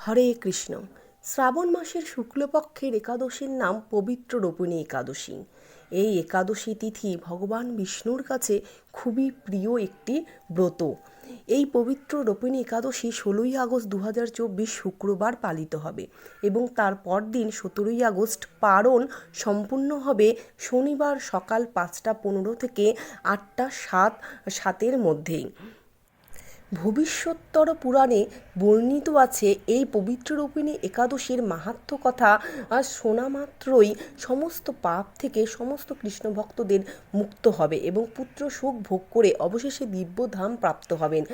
হরে কৃষ্ণ। শ্রাবণ মাসের শুক্লপক্ষের একাদশীর নাম পবিত্র রোপিণী একাদশী। এই একাদশী তিথি ভগবান বিষ্ণুর কাছে খুবই প্রিয় একটি ব্রত। এই পবিত্র রোপিণী একাদশী ষোলোই আগস্ট দু হাজার চব্বিশ শুক্রবার পালিত হবে এবং তার পরদিন সতেরোই আগস্ট পারণ সম্পূর্ণ হবে শনিবার সকাল পাঁচটা পনেরো থেকে আটটা সাত, সাতের মধ্যেই। ভবিষ্যত্তর পুরাণে বর্ণিত আছে, এই পবিত্র রূপিণী একাদশীর মাহাত্ম কথা শোনা মাত্রই সমস্ত পাপ থেকে সমস্ত কৃষ্ণ ভক্তদের মুক্ত হবে এবং পুত্র সুখ ভোগ করে অবশেষে দিব্যধাম প্রাপ্ত হবেন।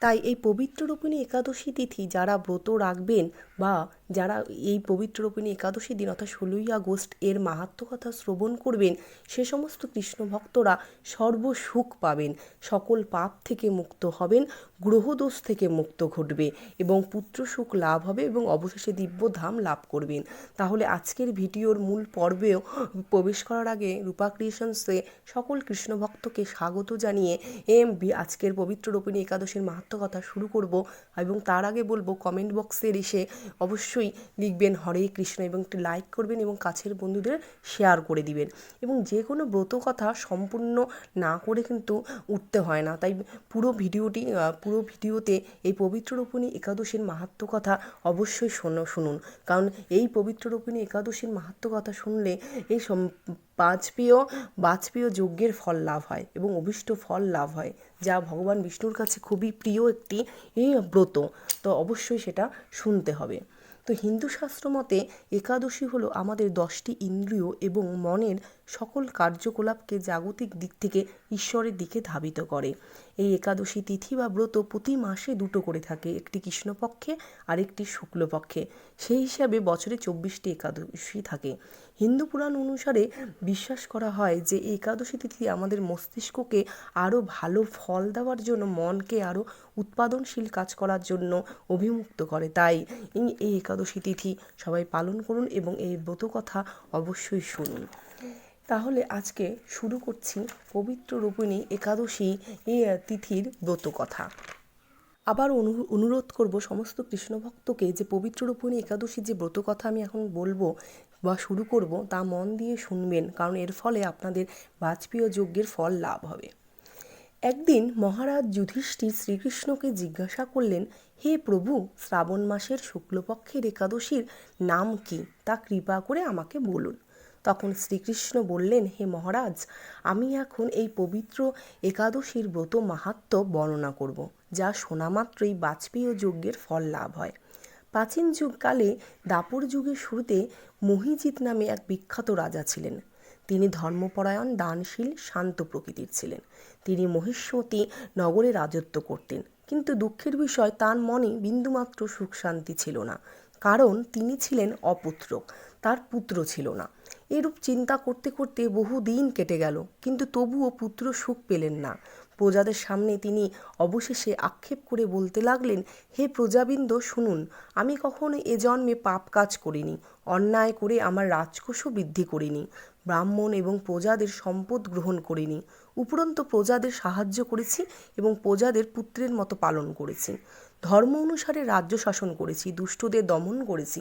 তাই এই পবিত্র রূপিণী একাদশী তিথি যারা ব্রত রাখবেন বা যারা এই পবিত্র রূপিণী একাদশী দিন অর্থাৎ ষোলোই আগস্ট এর মাহাত্ম্য কথা শ্রবণ করবেন, সে সমস্ত কৃষ্ণ ভক্তরা সর্বসুখ পাবেন। সকল পাপ থেকে মুক্ত হবেন, গ্রহদোষ থেকে মুক্ত ঘটবে এবং পুত্র সুখ লাভ হবে এবং অবশেষে দিব্য ধাম লাভ করবেন। তাহলে আজকের ভিডিওর মূল পর্বেও প্রবেশ করার আগে রূপা ক্রিয়েশনসে সকল কৃষ্ণ ভক্তকে স্বাগত জানিয়ে এম বি আজকের পবিত্র রূপিণী একাদশীর মাহাত্ম্য কথা শুরু করব এবং তার আগে বলব কমেন্ট বক্সে এসে অবশ্যই লিখবেন হরে কৃষ্ণ এবং একটি লাইক করবেন এবং কাছের বন্ধুদের শেয়ার করে দিবেন। এবং যে কোনো ব্রত কথা সম্পূর্ণ না করে কিন্তু উঠতে হয় না। তাই পুরো ভিডিওটি পুরো ভিডিওতে এই পবিত্র রূপিণী একাদশীর মাহাত্ম্য কথা অবশ্যই শোনো, শুনুন। কারণ এই পবিত্র রূপিণী একাদশীর মাহাত্ম কথা শুনলে এই বাজপেয় বাজপেয় যজ্ঞের ফল লাভ হয় এবং অভিষ্ট ফল লাভ হয়, যা ভগবান বিষ্ণুর কাছে খুবই প্রিয় একটি ব্রত। তো অবশ্যই সেটা শুনতে হবে। তো হিন্দু শাস্ত্র মতে একাদশী হলো আমাদের দশটি ইন্দ্রিয় এবং মনের সকল কার্যকলাপকে জাগতিক দিক থেকে ঈশ্বরের দিকে ধাবিত করে। এই একাদশী তিথি বা ব্রত প্রতি মাসে দুটো করে থাকে, একটি কৃষ্ণপক্ষে আর একটি শুক্লপক্ষে। সেই হিসাবে বছরে চব্বিশটি একাদশী থাকে। হিন্দু পুরাণ অনুসারে বিশ্বাস করা হয় যে, একাদশী তিথি আমাদের মস্তিষ্ককে আরও ভালো ফল দেওয়ার জন্য, মনকে আরও উৎপাদনশীল কাজ করার জন্য অভিমুক্ত করে। তাই এই একাদশী তিথি সবাই পালন করুন এবং এই ব্রত কথা অবশ্যই শুনুন। তাহলে আজকে শুরু করছি পবিত্র রূপিণী একাদশী তিথির ব্রত কথা আবার অনু- অনুরোধ করব সমস্ত কৃষ্ণভক্তকে যে পবিত্র রূপিণী একাদশী যে ব্রত কথা আমি এখন বলব বা শুরু করব তা মন দিয়ে শুনবেন, কারণ এর ফলে আপনাদের বাজপেয় যজ্ঞের ফল লাভ হবে। একদিন মহারাজ যুধিষ্ঠির শ্রীকৃষ্ণকে জিজ্ঞাসা করলেন, হে প্রভু, শ্রাবণ মাসের শুক্লপক্ষের একাদশীর নাম কি? তা কৃপা করে আমাকে বলুন। তখন শ্রীকৃষ্ণ বললেন, হে মহারাজ, আমি এখন এই পবিত্র একাদশীর ব্রত মাহাত্ম্য বর্ণনা করব, যা শোনা মাত্রই বাজপেয় যজ্ঞের ফল লাভ হয়। প্রাচীন যুগকালে দাপর যুগের শুরুতে মহিজিৎ নামে এক বিখ্যাত রাজা ছিলেন। তিনি ধর্মপরায়ণ, দানশীল, শান্ত প্রকৃতির ছিলেন। তিনি মহিষ্মতি, নগরে রাজত্ব করতেন। কিন্তু দুঃখের বিষয়, তার মনে বিন্দুমাত্র সুখ শান্তি ছিল না। কারণ তিনি ছিলেন অপুত্রক, তার পুত্র ছিল না। এরূপ চিন্তা করতে করতে বহু দিন কেটে গেল, কিন্তু তবুও পুত্র সুখ পেলেন না। প্রজাদের সামনে তিনি অবশেষে আক্ষেপ করে বলতে লাগলেন, হে প্রজাবৃন্দ, শুনুন, আমি কখনো এ জন্মে পাপ কাজ করিনি, অন্যায় করে আমার রাজকোষও বৃদ্ধি করিনি, ব্রাহ্মণ এবং প্রজাদের সম্পদ গ্রহণ করিনি, উপরন্তু প্রজাদের সাহায্য করেছি এবং প্রজাদের পুত্রের মতো পালন করেছি। ধর্ম অনুসারে রাজ্য শাসন করেছি, দুষ্টদের দমন করেছি।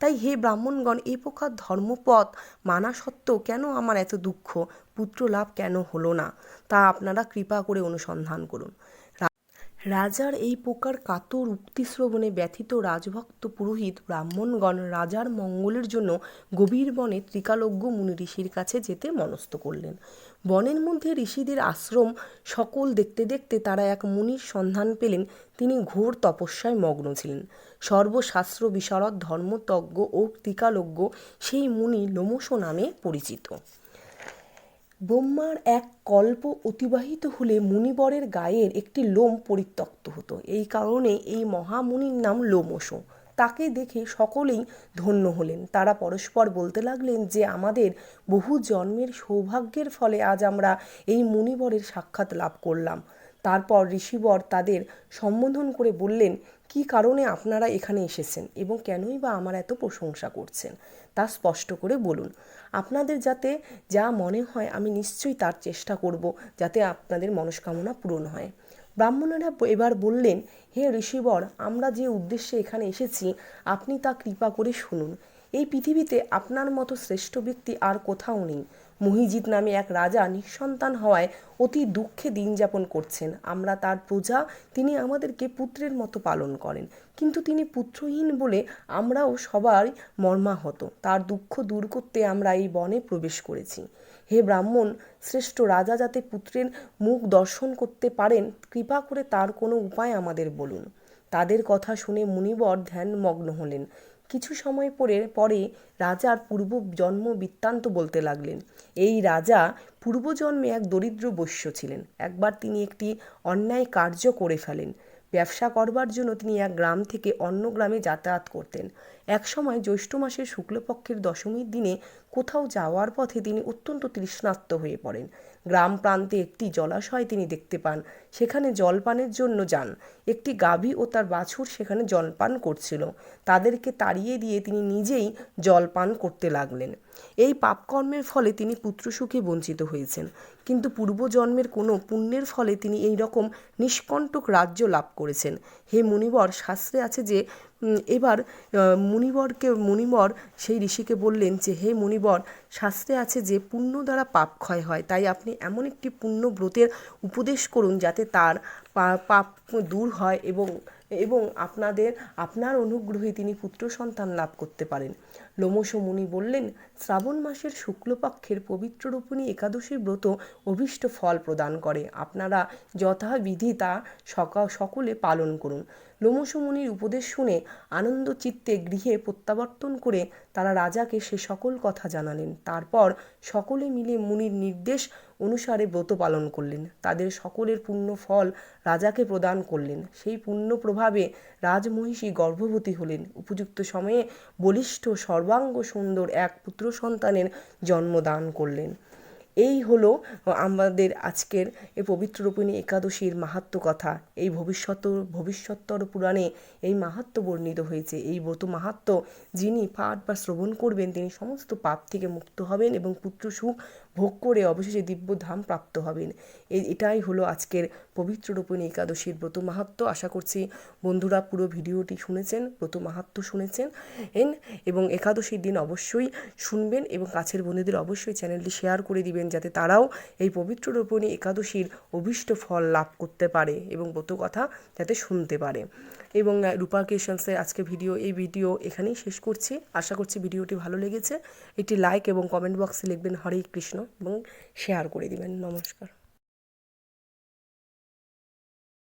তাই হে ব্রাহ্মণগণ এই প্রকার ধর্মপথ মানা সত্ত্বেও কেন আমার এত দুঃখ? পুত্র লাভ কেন হলো না? তা আপনারা কৃপা করে অনুসন্ধান করুন। রাজার এই প্রকার কাতর উক্তি শ্রবণে ব্যথিত রাজভক্ত পুরোহিত ব্রাহ্মণগণ রাজার মঙ্গলের জন্য গভীর বনে ত্রিকালজ্ঞ মুনি ঋষির কাছে যেতে মনস্থ করলেন। বনের মধ্যে ঋষিদের আশ্রম সকল দেখতে দেখতে তারা এক মুনির সন্ধান পেলেন। তিনি ঘোর তপস্যায় মগ্ন ছিলেন। সর্বশাস্ত্র বিশারদ, ধর্মতজ্ঞ ও ত্রিকালজ্ঞ সেই মুনি লোমশ নামে পরিচিত। ব্রহ্মার এক কল্প অতিবাহিত হলে মুনিবরের গায়ের একটি লোম পরিত্যক্ত হতো। এই কারণে এই মহামুনির নাম লোমশ। তাকে দেখে সকলেই ধন্য হলেন। তারা পরস্পর বলতে লাগলেন যে, আমাদের বহু জন্মের সৌভাগ্যের ফলে আজ আমরা এই মুনিবরের সাক্ষাৎ লাভ করলাম। তারপর ঋষিবর তাদের সম্বোধন করে বললেন, কী কারণে আপনারা এখানে এসেছেন এবং কেনই বা আমার এত প্রশংসা করছেন? তা স্পষ্ট করে বলুন, আপনাদের যাতে যা মনে হয় আমি নিশ্চয়ই তার চেষ্টা করব, যাতে আপনাদের মনস্কামনা পূরণ হয়। ব্রাহ্মণেরা এবার বললেন, হে ঋষিবর, আমরা যে উদ্দেশ্যে এখানে এসেছি, আপনি তা কৃপা করে শুনুন। এই পৃথিবীতে আপনার মতো শ্রেষ্ঠ ব্যক্তি আর কোথাও নেই। মহিজিৎ নামে এক রাজা নিঃসন্তান হওয়ায় অতি দুঃখে দিন যাপন করছেন। আমরা তার প্রজা, তিনি আমাদেরকে পুত্রের মতো পালন করেন। কিন্তু তিনি পুত্রহীন বলে আমরাও সবাই মর্মাহত। তার দুঃখ দূর করতে আমরা এই বনে প্রবেশ করেছি। হে ব্রাহ্মণ, শ্রেষ্ঠ রাজা যাতে পুত্রের মুখ দর্শন করতে পারেন, কৃপা করে তার কোনো উপায় আমাদের বলুন। তাদের কথা শুনে মুনিবর ধ্যানমগ্ন হলেন। কিছু সময় পরে পরে রাজার পূর্ব জন্ম বৃত্তান্ত বলতে লাগলেন। এই রাজা পূর্বজন্মে এক দরিদ্র বৈশ্য ছিলেন। একবার তিনি একটি অন্যায় কার্য করে ফেলেন। ব্যবসা করবার জন্য তিনি এক গ্রাম থেকে অন্য গ্রামে যাতায়াত করতেন। একসময় জ্যৈষ্ঠ মাসের শুক্লপক্ষের দশমীর দিনে কোথাও যাওয়ার পথে তিনি অত্যন্ত তৃষ্ণার্ত হয়ে পড়েন। গ্রাম প্রান্তে একটি জলাশয় তিনি দেখতে পান। সেখানে জলপানের জন্য যান। একটি গাভী ও তার বাছুর সেখানে জলপান করছিল। তাদেরকে তাড়িয়ে দিয়ে তিনি নিজেই জলপান করতে লাগলেন। এই পাপকর্মের ফলে তিনি পুত্রসুখে বঞ্চিত হয়েছেন। কিন্তু পূর্বজন্মের কোনো পুণ্যের ফলে তিনি এই রকম নিষ্কণ্টক রাজ্য লাভ করেছেন। হে মুনিবর, শাস্ত্রে আছে যে এবার মুনিবরকে, মুনিবর সেই ঋষিকে বললেন যে, হে মুনিবর, শাস্ত্রে আছে যে, পুণ্য দ্বারা পাপ ক্ষয় হয়। তাই আপনি এমন একটি পুণ্য ব্রতের উপদেশ করুন যাতে তার পাপ দূর হয় এবং এবং আপনাদের, আপনার অনুগ্রহে তিনি পুত্র সন্তান লাভ করতে পারেন। লোমশ মুনি বললেন, শ্রাবণ মাসের শুক্লপক্ষের পবিত্র রূপিণী একাদশীর ব্রত অভীষ্ট ফল প্রদান করে। আপনারা যথাবিধি তা সকা সকলে পালন করুন। লোমশ মুনির উপদেশ শুনে আনন্দ চিত্তে গৃহে প্রত্যাবর্তন করে তারা রাজাকে সে সকল কথা জানালেন। তারপর সকলে মিলে মুনির নির্দেশ অনুসারে ব্রত পালন করলেন। তাদের সকলের পুণ্য ফল রাজাকে প্রদান করলেন। সেই পুণ্য প্রভাবে রাজমহিষী গর্ভবতী হলেন। উপযুক্ত সময়ে বলিষ্ঠ সর্বাঙ্গ সুন্দর এক পুত্র সন্তানের জন্মদান করলেন। এই হলো আমাদের আজকের এই পবিত্র রূপিণী একাদশীর মাহাত্ম কথা। এই ভবিষ্যৎ ভবিষ্যত্তর পুরাণে এই মাহাত্ম বর্ণিত হয়েছে। এই ব্রত মাহাত্ম যিনি পাঠ বা শ্রবণ করবেন, তিনি সমস্ত পাপ থেকে মুক্ত হবেন এবং পুত্র সুখ ভোগ করে অবশেষে দিব্য ধাম প্রাপ্ত হবেন। এটাই হলো আজকের পবিত্র রূপিণী একাদশীর ব্রত মাহাত্ম আশা করছি বন্ধুরা পুরো ভিডিওটি শুনেছেন, ব্রত মাহাত্ম শুনেছেন। এন এবং একাদশীর দিন অবশ্যই শুনবেন এবং কাছের বন্ধুদের অবশ্যই চ্যানেলটি শেয়ার করে দিবেন যাতে তারাও এই পবিত্র রূপিণী একাদশীর অভীষ্ট ফল লাভ করতে পারে এবং ব্রত কথা যাতে শুনতে পারে। এবং রূপা ক্রিয়েশনসের আজকে ভিডিও, এই ভিডিও এখানেই শেষ করছি। আশা করছি ভিডিওটি ভালো লেগেছে। একটি লাইক এবং কমেন্ট বক্সে লিখবেন, হরে কৃষ্ণ। এবং শেয়ার করে দিবেন। নমস্কার।